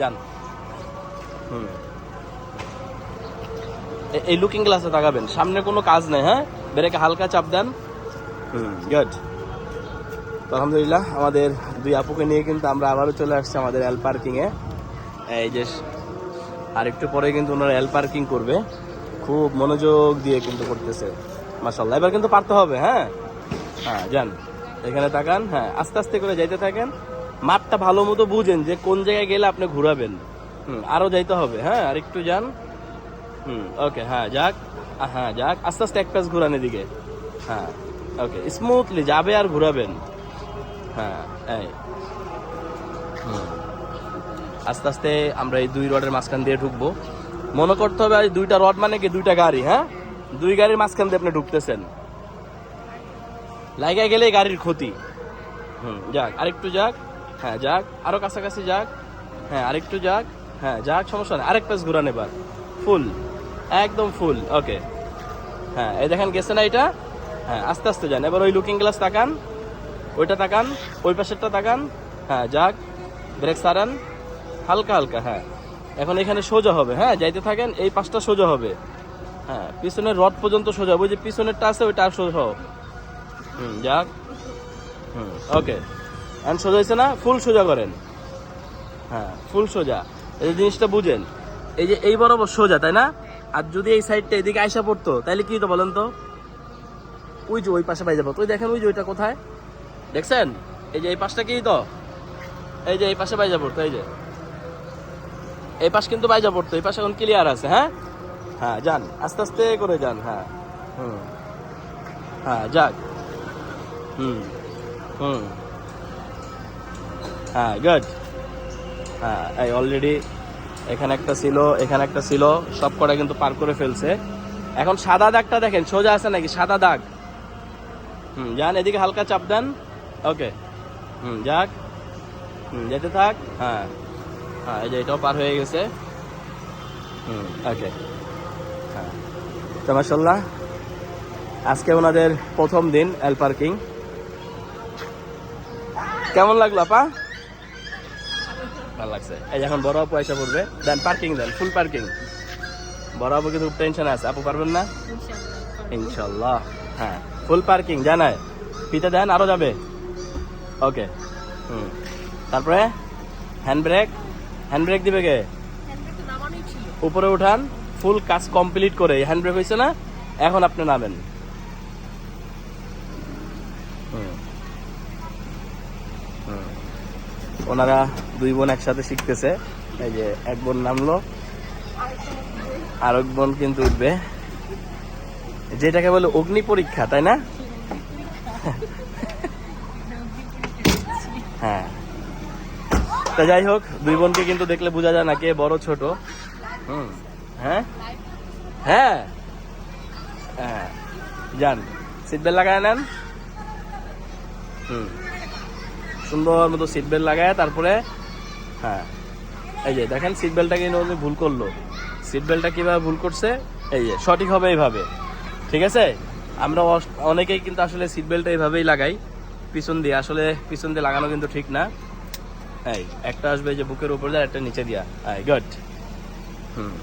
যান হুম এই লুকিং গ্লাসে তাকাবেন। সামনে কোনো কাজ নেই হ্যাঁ? ব্রেকে হালকা চাপ দেন। হুম। গুড তো আলহামদুলিল্লাহ আমাদের দুই আপুকে নিয়ে কিন্তু আমরা আবারও চলে আসছি আমাদের এল পার্কিংয়ে এই যে আর একটু পরে কিন্তু ওনারা এল পার্কিং করবে। খুব মনোযোগ দিয়ে কিন্তু করতেছে। মাসাল্লাহ এবার কিন্তু পারতে হবে হ্যাঁ? হ্যাঁ যান এখানে তাকান হ্যাঁ আস্তে আস্তে করে যাইতে থাকেন। মাপটা ভালো মতো বুঝেন যে কোন জায়গায় গেলে আপনি ঘুরাবেন। হুম। আরও যাইতে হবে হ্যাঁ? আর একটু যান। হুম ওকে হ্যাঁ যাক। হ্যাঁ যাক। আস্তে আস্তে এক পাশ ঘুরানোর দিকে হ্যাঁ ওকে স্মুথলি যাবে আর ঘুরাবেন। হ্যাঁ এই। আস্তে আস্তে আমরা এই দুই রডের মাঝখান দিয়ে ঢুকবো। মনে করতে হবে এই দুইটা রড মানে কি দুইটা গাড়ি হ্যাঁ? দুই গাড়ির মাঝখান দিয়ে আপনি ঢুকতেছেন। লাগাই গেলে গাড়ির ক্ষতি। হুম যাক আরেকটু যাক। হ্যাঁ যাক, আরও কাছাকাছি যাক। হ্যাঁ আরেকটু যাক। হ্যাঁ যাক, সমস্যা নেই। আরেক পাশ ঘুরান এবার। ফুল একদম ফুল ওকে হ্যাঁ এই দেখেন, গেছে না এটা? হ্যাঁ আস্তে আস্তে যান। এবার ওই লুকিং গ্লাস তাকান। ওইটা তাকান, ওই পাশেরটা তাকান। হ্যাঁ যাক ব্রেক সারান। হালকা হালকা হ্যাঁ। এখন এখানে সোজা হবে হ্যাঁ যাইতে থাকেন, এই পাশটা সোজা হবে। হ্যাঁ পিছনের রড পর্যন্ত সোজা হবে। ওই যে পিছনেরটা আছে, ওইটা আর সোজা হোক হুম, যাক। হুম ওকে এখন সোজা হয়েছে না? ফুল সোজা করেন। হ্যাঁ ফুল সোজা। এই জিনিসটা বুঝেন। এই যে এই বরাবর সোজা, তাই না? আর যদি এই সাইডটা এদিকে আইসা পড়তো তাহলে কি হতো বলেন তো? ওই যে ওই পাশে পাই যাব। তুই দেখেন ওই যে ওইটা কোথায়? দেখছেন? এই যে এই পাশটা কি তো এই যে এই পাশে বাইজা পড়তো এই যে। এই পাশ কিন্তু বাইজা পড়তো এই পাশে এখন ক্লিয়ার আছে হ্যাঁ? হ্যাঁ যান। আস্তে আস্তে করে যান হ্যাঁ। হুম। হ্যাঁ যাক। হুম। হুম। হ্যাঁ গুড হ্যাঁ এই অলরেডি এখানে একটা ছিল, এখানে একটা ছিল, সব কটা কিন্তু পার করে ফেলছে। এখন সাদা দাগটা দেখেন, সোজা আছে নাকি? সাদা দাগ। হুম, যান, এদিকে হালকা চাপ দেন। ওকে হুম, যাক। হুম, যেতে থাক। হ্যাঁ হ্যাঁ এই যে এটাও পার হয়ে গেছে। হুম ওকে হ্যাঁ তো মাসাল্লাহ আজকে ওনাদের প্রথম দিন এল পার্কিং কেমন লাগল, আপা? ভালো লাগছে। এই এখন বড় আপু এসে পড়বে। দেন পার্কিং দেন ফুল পার্কিং বড় আপু কিন্তু টেনশন আছে। আপু পারবেন না? ইনশাল্লাহ হ্যাঁ। ফুল পার্কিং জানায় ফিতে দেন আরও যাবে। ওকে হুম। তারপরে হ্যান্ড ব্রেক হ্যান্ড ব্রেক দিবে কে? উপরে উঠান ফুল কাজ কমপ্লিট করে। হ্যান্ড ব্রেক হয়েছে না? এখন আপনি নামেন। হুম। ওনারা দুই বোন একসাথে শিখতেছে। এই যে এক বোন নামলো আর এক বোন কিন্তু উঠবে। যেটাকে বলে অগ্নি পরীক্ষা, তাই না? হ্যাঁ। তা যাই হোক, দুই বোনকে কিন্তু দেখলে বোঝা যায় না কে বড় ছোট। হুম হ্যাঁ? হ্যাঁ। হ্যাঁ। যান সিট বেল্ট লাগায় নেন। হুম। সুন্দর মতো সিট বেল্ট লাগায়, তারপরে হ্যাঁ এই যে দেখেন সিট বেল্টটা কিন্তু ভুল করল। সিট বেল্টটা কীভাবে ভুল করছে? এই যে, সঠিক হবে এইভাবে। ঠিক আছে? আমরা অনেকেই কিন্তু আসলে সিট বেল্টটা এইভাবেই লাগাই। পিছন দিয়ে, আসলে পিছন দিয়ে লাগানো কিন্তু ঠিক না। এই, একটা আসবে যে বুকের উপর দিয়ে একটা নিচে দিয়া। গুড হুম।